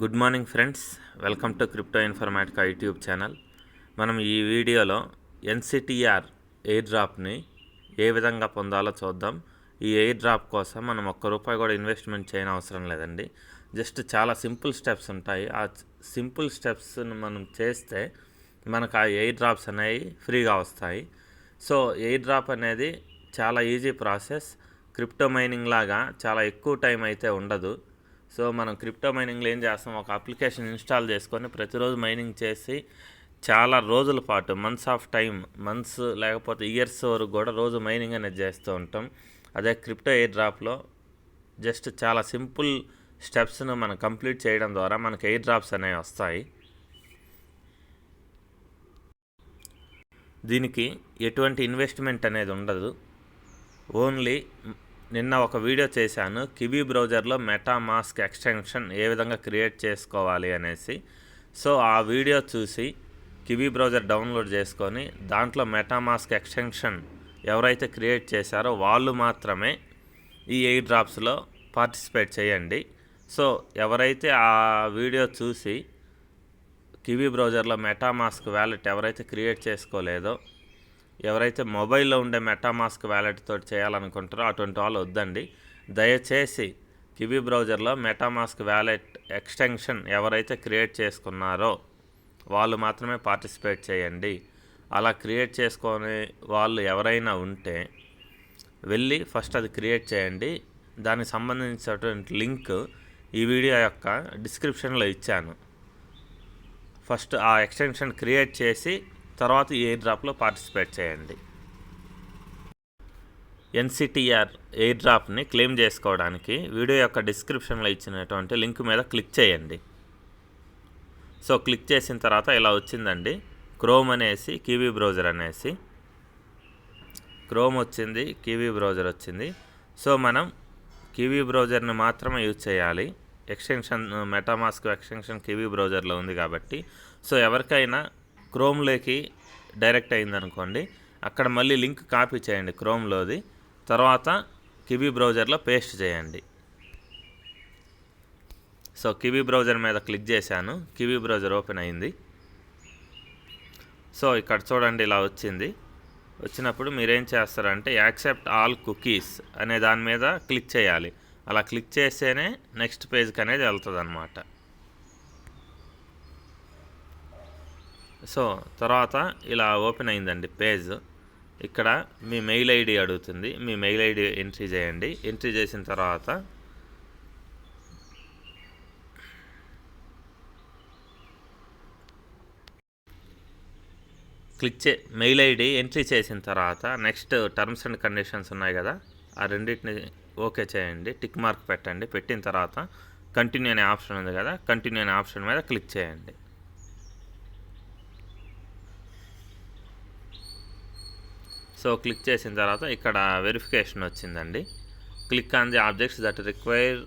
Good morning friends. Welcome to crypto informatica YouTube channel. మనం ఈ వీడియోలో ఎన్సిటిఆర్ ఎయిర్ డ్రాప్ని ఏ విధంగా పొందాలో చూద్దాం. ఈ ఎయిర్ డ్రాప్ కోసం మనం ఒక్క రూపాయి కూడా ఇన్వెస్ట్మెంట్ చేయని అవసరం లేదండి. జస్ట్ చాలా సింపుల్ స్టెప్స్ ఉంటాయి. ఆ సింపుల్ స్టెప్స్ని మనం చేస్తే మనకు ఆ ఎయిర్ డ్రాప్స్ అనేవి ఫ్రీగా వస్తాయి. సో ఎయిర్ డ్రాప్ అనేది చాలా ఈజీ ప్రాసెస్. క్రిప్టో మైనింగ్ లాగా చాలా ఎక్కువ టైం అయితే ఉండదు. సో మనం క్రిప్టో మైనింగ్లో ఏం చేస్తాం? ఒక అప్లికేషన్ ఇన్స్టాల్ చేసుకొని ప్రతిరోజు మైనింగ్ చేసి చాలా రోజుల పాటు మంత్స్ ఆఫ్ టైం మంత్స్ లేకపోతే ఇయర్స్ వరకు కూడా రోజు మైనింగ్ అనేది చేస్తూ ఉంటాం. అదే క్రిప్టో ఎయిర్ డ్రాప్లో జస్ట్ చాలా సింపుల్ స్టెప్స్ను మనం కంప్లీట్ చేయడం ద్వారా మనకి ఎయిర్ డ్రాప్స్ అనేవి వస్తాయి. దీనికి ఎటువంటి ఇన్వెస్ట్మెంట్ అనేది ఉండదు. ఓన్లీ నిన్న ఒక వీడియో చేశాను. కివీ బ్రౌజర్లో మెటా మాస్క్ ఎక్స్టెన్షన్ ఏ విధంగా క్రియేట్ చేసుకోవాలి అనేసి. సో ఆ వీడియో చూసి కివీ బ్రౌజర్ డౌన్లోడ్ చేసుకొని దాంట్లో మెటా మాస్క్ ఎక్స్టెన్షన్ ఎవరైతే క్రియేట్ చేశారో వాళ్ళు మాత్రమే ఈ ఎయిర్ డ్రాప్స్లో పార్టిసిపేట్ చేయండి. సో ఎవరైతే ఆ వీడియో చూసి కివీ బ్రౌజర్లో మెటామాస్క్ వ్యాలెట్ ఎవరైతే క్రియేట్ చేసుకోలేదో ఎవరైతే మొబైల్లో ఉండే మెటామాస్క్ వ్యాలెట్ తోటి చేయాలనుకుంటారో అటువంటి వాళ్ళు వద్దండి. దయచేసి కివీ బ్రౌజర్లో మెటామాస్క్ వ్యాలెట్ ఎక్స్టెన్షన్ ఎవరైతే క్రియేట్ చేసుకున్నారో వాళ్ళు మాత్రమే పార్టిసిపేట్ చేయండి. అలా క్రియేట్ చేసుకునే వాళ్ళు ఎవరైనా ఉంటే వెళ్ళి ఫస్ట్ అది క్రియేట్ చేయండి. దానికి సంబంధించినటువంటి లింక్ ఈ వీడియో యొక్క డిస్క్రిప్షన్లో ఇచ్చాను. ఫస్ట్ ఆ ఎక్స్టెన్షన్ క్రియేట్ చేసి తర్వాత ఎయిర్ డ్రాప్లో పార్టిసిపేట్ చేయండి. ఎన్సిటిఆర్ ఎయిర్ డ్రాప్ని క్లెయిమ్ చేసుకోవడానికి వీడియో యొక్క డిస్క్రిప్షన్లో ఇచ్చినటువంటి లింక్ మీద క్లిక్ చేయండి. సో క్లిక్ చేసిన తర్వాత ఇలా వచ్చిందండి? క్రోమ్ అనేసి కివీ బ్రౌజర్ అనేసి. క్రోమ్ వచ్చింది కివీ బ్రౌజర్ వచ్చింది. సో మనం కివీ బ్రౌజర్ని మాత్రమే యూజ్ చేయాలి. ఎక్స్టెన్షన్ మెటామాస్క్ ఎక్స్టెన్షన్ కివీ బ్రౌజర్లో ఉంది కాబట్టి. సో ఎవరికైనా క్రోమ్లోకి డైరెక్ట్ అయిందనుకోండి అక్కడ మళ్ళీ లింక్ కాపీ చేయండి క్రోమ్లోది తర్వాత కివీ బ్రౌజర్లో పేస్ట్ చేయండి. సో కివీ బ్రౌజర్ మీద క్లిక్ చేశాను కివీ బ్రౌజర్ ఓపెన్ అయింది. సో ఇక్కడ చూడండి ఇలా వచ్చింది. వచ్చినప్పుడు మీరేం చేస్తారంటే యాక్సెప్ట్ ఆల్ కుకీస్ అనే దాని మీద క్లిక్ చేయాలి. అలా క్లిక్ చేస్తేనే నెక్స్ట్ పేజ్కి అనేది వెళ్తుంది అనమాట సో తర్వాత ఇలా ఓపెన్ అయిందండి పేజ్. ఇక్కడ మీ మెయిల్ ఐడి అడుగుతుంది. మీ మెయిల్ ఐడి ఎంట్రీ చేయండి. ఎంట్రీ చేసిన తర్వాత క్లిక్ చే మెయిల్ ఐడి ఎంట్రీ చేసిన తర్వాత నెక్స్ట్ టర్మ్స్ అండ్ కండిషన్స్ ఉన్నాయి కదా ఆ రెండింటిని ఓకే చేయండి. టిక్ మార్క్ పెట్టండి. పెట్టిన తర్వాత కంటిన్యూ అనే ఆప్షన్ ఉంది కదా కంటిన్యూ అనే ఆప్షన్ మీద క్లిక్ చేయండి. సో క్లిక్ చేసిన తర్వాత ఇక్కడ వెరిఫికేషన్ వచ్చిందండి. Click on the objects that require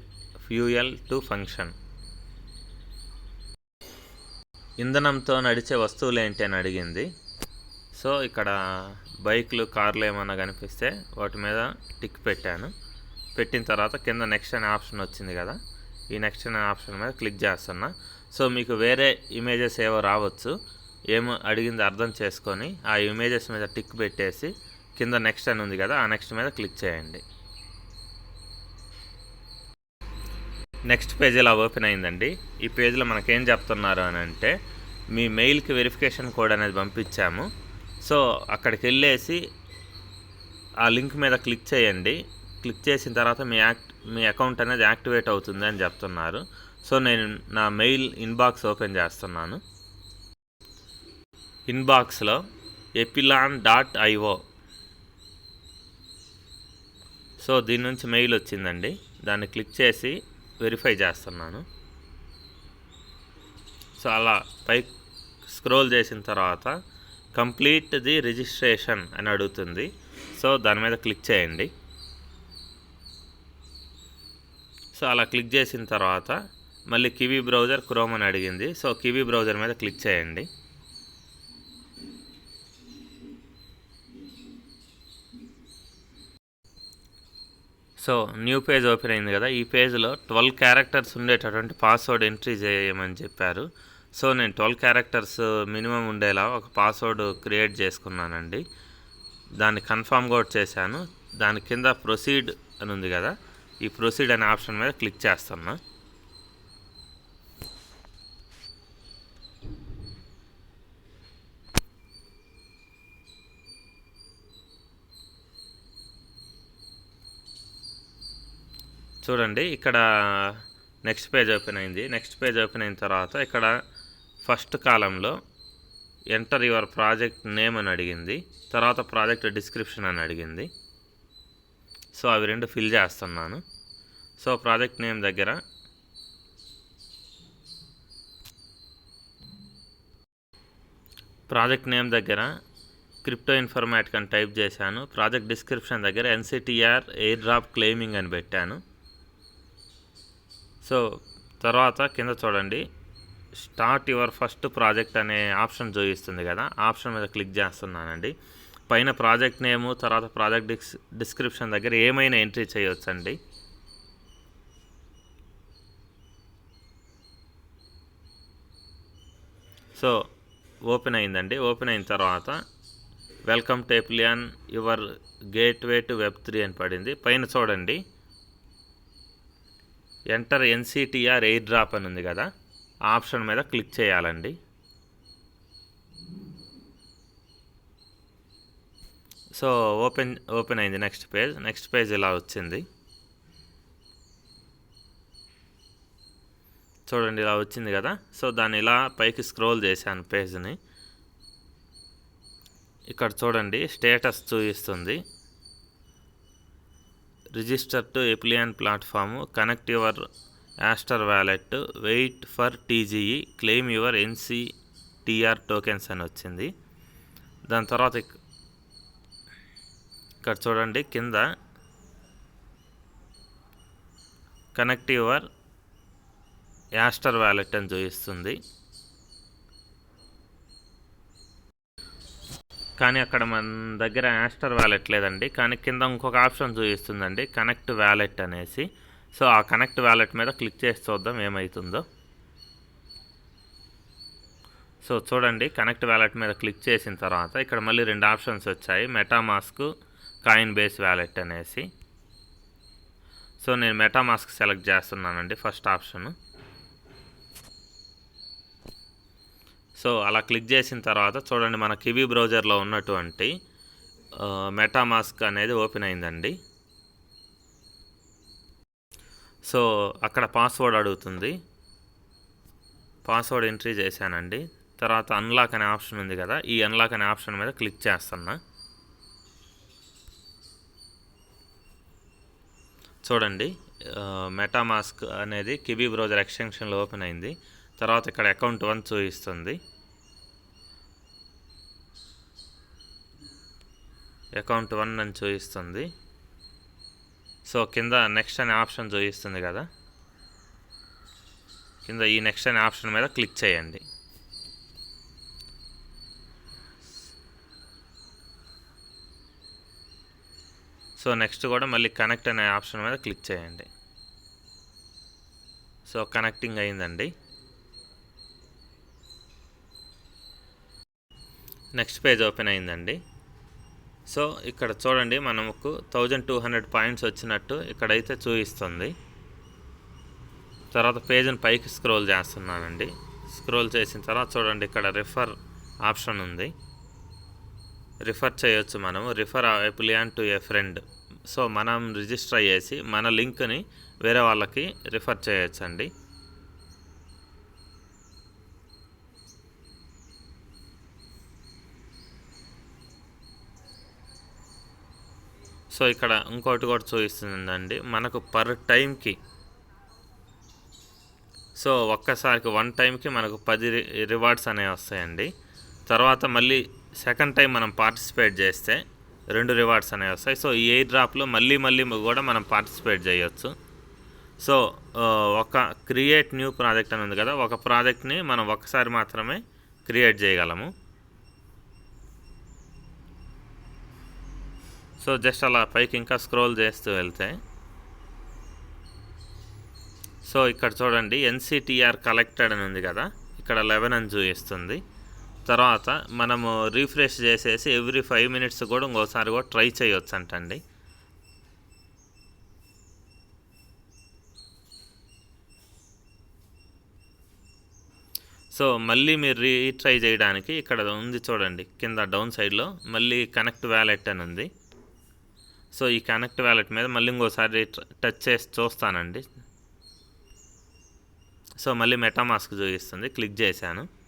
fuel to function ఇంధనంతో నడిచే వస్తువులు ఏంటి అని అడిగింది. సో ఇక్కడ బైక్లు కార్లు ఏమన్నా కనిపిస్తే వాటి మీద టిక్ పెట్టాను. పెట్టిన తర్వాత కింద నెక్స్ట్ అనే ఆప్షన్ వచ్చింది కదా. ఈ నెక్స్ట్ అనే ఆప్షన్ మీద క్లిక్ చేస్తున్నా. సో మీకు వేరే ఇమేజెస్ ఏవో రావచ్చు. ఏమో అడిగింది అర్థం చేసుకొని ఆ ఇమేజెస్ మీద టిక్ పెట్టేసి కింద నెక్స్ట్ అని ఉంది కదా ఆ నెక్స్ట్ మీద క్లిక్ చేయండి. నెక్స్ట్ పేజ్ ఇలా ఓపెన్ అయిందండి. ఈ పేజ్లో మనకేం చెప్తున్నారు అని అంటే మీ మెయిల్కి వెరిఫికేషన్ కోడ్ అనేది పంపించాము. సో అక్కడికి వెళ్ళేసి ఆ లింక్ మీద క్లిక్ చేయండి. క్లిక్ చేసిన తర్వాత మీ యాక్ట్ మీ అకౌంట్ అనేది యాక్టివేట్ అవుతుంది అని చెప్తున్నారు. సో నేను నా మెయిల్ ఇన్బాక్స్ ఓపెన్ చేస్తున్నాను. ఇన్బాక్స్లో ఎపిలాన్ డాట్ ఐఓ సో దీని నుంచి మెయిల్ వచ్చిందండి. దాన్ని క్లిక్ చేసి వెరిఫై చేస్తున్నాను. సో అలా పై స్క్రోల్ చేసిన తర్వాత కంప్లీట్ ది రిజిస్ట్రేషన్ అని అడుగుతుంది. సో దాని మీద క్లిక్ చేయండి. సో అలా క్లిక్ చేసిన తర్వాత మళ్ళీ కివీ బ్రౌజర్ క్రోమ్ అని అడిగింది. సో కివీ బ్రౌజర్ మీద క్లిక్ చేయండి. సో న్యూ పేజ్ ఓపెన్ అయింది కదా ఈ పేజ్లో ట్వెల్వ్ క్యారెక్టర్స్ ఉండేటటువంటి పాస్వర్డ్ ఎంట్రీ చేయమని చెప్పారు. సో నేను ట్వెల్వ్ క్యారెక్టర్స్ మినిమం ఉండేలా ఒక పాస్వర్డ్ క్రియేట్ చేసుకున్నానండి. దాన్ని కన్ఫామ్ కూడా చేశాను. దాని కింద ప్రొసీడ్ అని ఉంది కదా ఈ ప్రొసీడ్ అనే ఆప్షన్ మీద క్లిక్ చేస్తున్నా. చూడండి ఇక్కడ నెక్స్ట్ పేజ్ ఓపెన్ అయింది. నెక్స్ట్ పేజ్ ఓపెన్ అయిన తర్వాత ఇక్కడ ఫస్ట్ కాలంలో ఎంటర్ యువర్ ప్రాజెక్ట్ నేమ్ అని అడిగింది. తర్వాత ప్రాజెక్ట్ డిస్క్రిప్షన్ అని అడిగింది. సో అవి రెండు ఫిల్ చేస్తున్నాను. సో ప్రాజెక్ట్ నేమ్ దగ్గర ప్రాజెక్ట్ నేమ్ దగ్గర క్రిప్టో ఇన్ఫర్మాటిక్ అని టైప్ చేశాను. ప్రాజెక్ట్ డిస్క్రిప్షన్ దగ్గర ఎన్సిటిఆర్ ఎయిర్ డ్రాప్ క్లెయిమింగ్ అని పెట్టాను. సో తర్వాత కింద చూడండి. స్టార్ట్ యువర్ ఫస్ట్ ప్రాజెక్ట్ అనే ఆప్షన్ చూపిస్తుంది కదా. ఆప్షన్ మీద క్లిక్ చేస్తున్నానండి. పైన ప్రాజెక్ట్ నేము తర్వాత ప్రాజెక్ట్ డిస్ డిస్క్రిప్షన్ దగ్గర ఏమైనా ఎంట్రీ చేయొచ్చండి. సో ఓపెన్ అయిందండి. ఓపెన్ అయిన తర్వాత welcome to Eplion your gateway to web three అని పడింది. పైన చూడండి. ఎంటర్ ఎన్సిటిఆర్ ఎయిర్ డ్రాప్ అని ఉంది కదా. ఆప్షన్ మీద క్లిక్ చేయాలండి. సో ఓపెన్ ఓపెన్ అయింది నెక్స్ట్ పేజ్ నెక్స్ట్ పేజ్ ఇలా వచ్చింది. చూడండి ఇలా వచ్చింది కదా. సో దాన్ని ఇలా పైకి స్క్రోల్ చేశాను పేజ్ని ఇక్కడ చూడండి స్టేటస్ చూపిస్తుంది. Register to Eplion platform connect your Astar wallet wait for TGE claim your NCTR tokens అని వచ్చింది. దాని తర్వాత ఇక్కడ చూడండి కింద కనెక్ట్ యువర్ యాస్టర్ వ్యాలెట్ అని చూపిస్తుంది. కానీ అక్కడ మన దగ్గర యాస్టర్ వ్యాలెట్ లేదండి. కానీ కింద ఇంకొక ఆప్షన్ చూపిస్తుందండి కనెక్ట్ వ్యాలెట్ అనేసి. సో ఆ కనెక్ట్ వ్యాలెట్ మీద క్లిక్ చేసి చూద్దాం ఏమవుతుందో సో చూడండి కనెక్ట్ వ్యాలెట్ మీద క్లిక్ చేసిన తర్వాత ఇక్కడ మళ్ళీ రెండు ఆప్షన్స్ వచ్చాయి. మెటామాస్క్ కాయిన్ బేస్ వ్యాలెట్ అనేసి. సో నేను మెటామాస్క్ సెలెక్ట్ చేస్తున్నానండి ఫస్ట్ ఆప్షన్ సో అలా క్లిక్ చేసిన తర్వాత చూడండి మన కివీ బ్రౌజర్లో ఉన్నటువంటి మెటామాస్క్ అనేది ఓపెన్ అయిందండి. సో అక్కడ పాస్వర్డ్ అడుగుతుంది. పాస్వర్డ్ ఎంట్రీ చేశానండి. తర్వాత అన్లాక్ అనే ఆప్షన్ ఉంది కదా ఈ అన్లాక్ అనే ఆప్షన్ మీద క్లిక్ చేస్తున్నా. చూడండి మెటామాస్క్ అనేది కివీ బ్రౌజర్ ఎక్స్టెన్షన్లో ఓపెన్ అయింది. తర్వాత ఇక్కడ అకౌంట్ వన్ చూపిస్తుంది. అకౌంట్ వన్ అని చూపిస్తుంది. సో కింద నెక్స్ట్ అనే ఆప్షన్ చూపిస్తుంది కదా. కింద ఈ నెక్స్ట్ అనే ఆప్షన్ మీద క్లిక్ చేయండి. సో నెక్స్ట్ కూడా మళ్ళీ కనెక్ట్ అనే ఆప్షన్ మీద క్లిక్ చేయండి. సో కనెక్టింగ్ అయిందండి. నెక్స్ట్ పేజ్ ఓపెన్ అయిందండి. సో ఇక్కడ చూడండి మనకు థౌజండ్ టూ హండ్రెడ్ పాయింట్స్ వచ్చినట్టు ఇక్కడైతే చూపిస్తుంది. తర్వాత పేజ్ని పైకి స్క్రోల్ చేస్తున్నానండి. స్క్రోల్ చేసిన తర్వాత చూడండి ఇక్కడ రిఫర్ ఆప్షన్ ఉంది. రిఫర్ చేయొచ్చు మనము. రిఫర్ అప్లియాన్ టు ఏ ఫ్రెండ్. సో మనం రిజిస్టర్ అయ్యేసి మన లింక్ని వేరే వాళ్ళకి రిఫర్ చేయొచ్చు సో ఇక్కడ ఇంకోటి కూడా చూపిస్తుందండి. మనకు పర్ టైంకి సో ఒక్కసారికి వన్ టైంకి మనకు పది రివార్డ్స్ అనేవి వస్తాయండి. తర్వాత మళ్ళీ సెకండ్ టైం మనం పార్టిసిపేట్ చేస్తే రెండు రివార్డ్స్ అనేవి వస్తాయి. సో ఈ ఎయిర్ డ్రాప్లో మళ్ళీ మళ్ళీ కూడా మనం పార్టిసిపేట్ చేయొచ్చు. సో ఒక క్రియేట్ న్యూ ప్రాజెక్ట్ అని ఉంది కదా ఒక ప్రాజెక్ట్ని మనం ఒక్కసారి మాత్రమే క్రియేట్ చేయగలము. సో జస్ట్ అలా పైకి ఇంకా స్క్రోల్ చేస్తూ వెళ్తే. సో ఇక్కడ చూడండి ఎన్సిటిఆర్ కలెక్టెడ్ అని ఉంది కదా ఇక్కడ లెవెన్ అని చూపిస్తుంది తర్వాత మనము రీఫ్రెష్ చేసేసి ఎవ్రీ ఫైవ్ మినిట్స్ కూడా ఇంకోసారి కూడా ట్రై చేయొచ్చు అంటండి సో మళ్ళీ మీరు రీట్రై చేయడానికి ఇక్కడ ఉంది చూడండి కింద డౌన్ సైడ్లో మళ్ళీ కనెక్ట్ వ్యాలెట్ అని ఉంది. సో ఈ కనెక్ట్ వ్యాలెట్ మీద మళ్ళీ ఇంకోసారి టచ్ చేసి చూస్తానండి. సో మళ్ళీ మెటామాస్క్ చూపిస్తుంది. క్లిక్ చేశాను.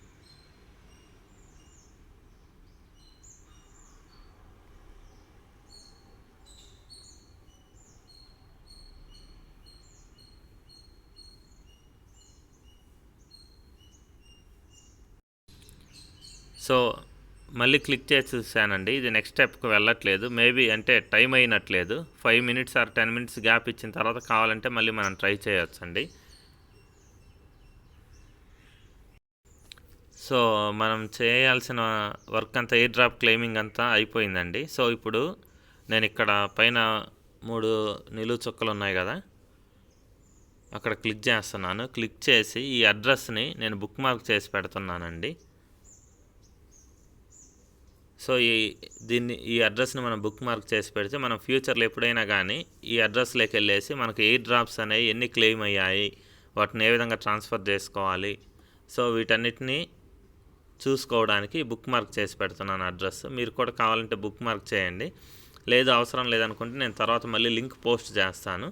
సో మళ్ళీ క్లిక్ చేసి చూశానండి ఇది నెక్స్ట్ స్టెప్కి వెళ్ళట్లేదు. మేబీ అంటే time అయినట్లేదు. Five minutes or ten minutes gap ఇచ్చిన తర్వాత కావాలంటే మళ్ళీ మనం ట్రై చేయొచ్చండి. సో మనం చేయాల్సిన వర్క్ అంతా ఎయిర్ డ్రాప్ క్లెయిమింగ్ అంతా అయిపోయిందండి. సో ఇప్పుడు నేను ఇక్కడ పైన మూడు నిలువు చుక్కలు ఉన్నాయి కదా. అక్కడ క్లిక్ చేస్తున్నాను. క్లిక్ చేసి ఈ అడ్రస్ని నేను బుక్ మార్క్ చేసి పెడుతున్నానండి. సో ఈ దీన్ని ఈ అడ్రస్ని మనం బుక్ మార్క్ చేసి పెడితే మనం ఫ్యూచర్లో ఎప్పుడైనా కానీ ఈ అడ్రస్లోకి వెళ్ళేసి మనకు ఎయిర్ డ్రాప్స్ అనేవి ఎన్ని క్లెయిమ్ అయ్యాయి వాటిని ఏ విధంగా ట్రాన్స్ఫర్ చేసుకోవాలి. సో వీటన్నిటిని చూసుకోవడానికి బుక్ మార్క్ చేసి పెడుతున్నాను అడ్రస్. మీరు కూడా కావాలంటే బుక్ మార్క్ చేయండి. లేదు అవసరం లేదనుకుంటే నేను తర్వాత మళ్ళీ లింక్ పోస్ట్ చేస్తాను.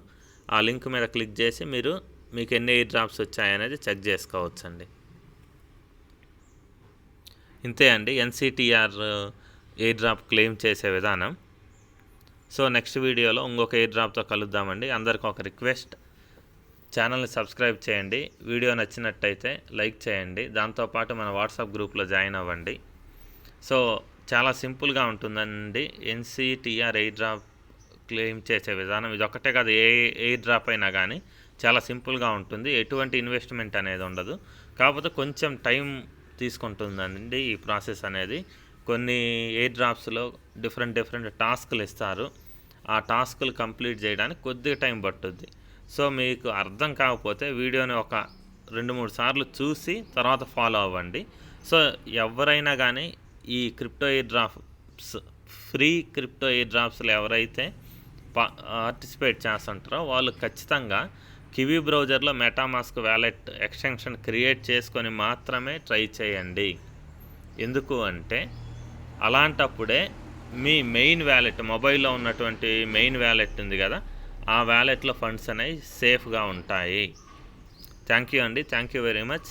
ఆ లింక్ మీద క్లిక్ చేసి మీరు మీకు ఎన్ని ఎయిర్ డ్రాప్స్ వచ్చాయనేది చెక్ చేసుకోవచ్చండి. ఇంతే అండి. ఎన్సిటిఆర్ ఎయిర్ డ్రాప్ క్లెయిమ్ చేసే విధానం. సో నెక్స్ట్ వీడియోలో ఇంకొక ఎయిర్ డ్రాప్తో కలుద్దామండి. అందరికి ఒక రిక్వెస్ట్ ఛానల్ని సబ్స్క్రైబ్ చేయండి. వీడియో నచ్చినట్టయితే లైక్ చేయండి. దాంతోపాటు మన వాట్సాప్ గ్రూప్లో జాయిన్ అవ్వండి. సో చాలా సింపుల్గా ఉంటుందండి. ఎన్సిటిఆర్ ఎయిర్ డ్రాప్ క్లెయిమ్ చేసే విధానం. ఇది ఒక్కటే కాదు ఏ ఎయిర్ డ్రాప్ అయినా కానీ చాలా సింపుల్గా ఉంటుంది. ఎటువంటి ఇన్వెస్ట్మెంట్ అనేది ఉండదు. కాకపోతే కొంచెం టైం తీసుకుంటుందండి ఈ ప్రాసెస్ అనేది. కొన్ని ఎయిర్ డ్రాప్స్లో డిఫరెంట్ డిఫరెంట్ టాస్క్లు ఇస్తారు. ఆ టాస్క్లు కంప్లీట్ చేయడానికి కొద్దిగా టైం పట్టుద్ది. సో మీకు అర్థం కాకపోతే వీడియోని ఒక రెండు మూడు సార్లు చూసి తర్వాత ఫాలో అవ్వండి. సో ఎవరైనా కానీ ఈ crypto airdrops free crypto air డ్రాప్స్లో ఎవరైతే పార్టిసిపేట్ చేస్తుంటారో వాళ్ళు ఖచ్చితంగా కివీ బ్రౌజర్లో మెటామాస్క్ వ్యాలెట్ ఎక్స్టెన్షన్ క్రియేట్ చేసుకొని మాత్రమే ట్రై చేయండి. ఎందుకు అంటే అలాంటప్పుడే మీ మెయిన్ వ్యాలెట్ మొబైల్లో ఉన్నటువంటి మెయిన్ వ్యాలెట్ ఉంది కదా ఆ వ్యాలెట్లో ఫండ్స్ అనేవి సేఫ్గా ఉంటాయి. థ్యాంక్ యూ అండి. Thank you very much.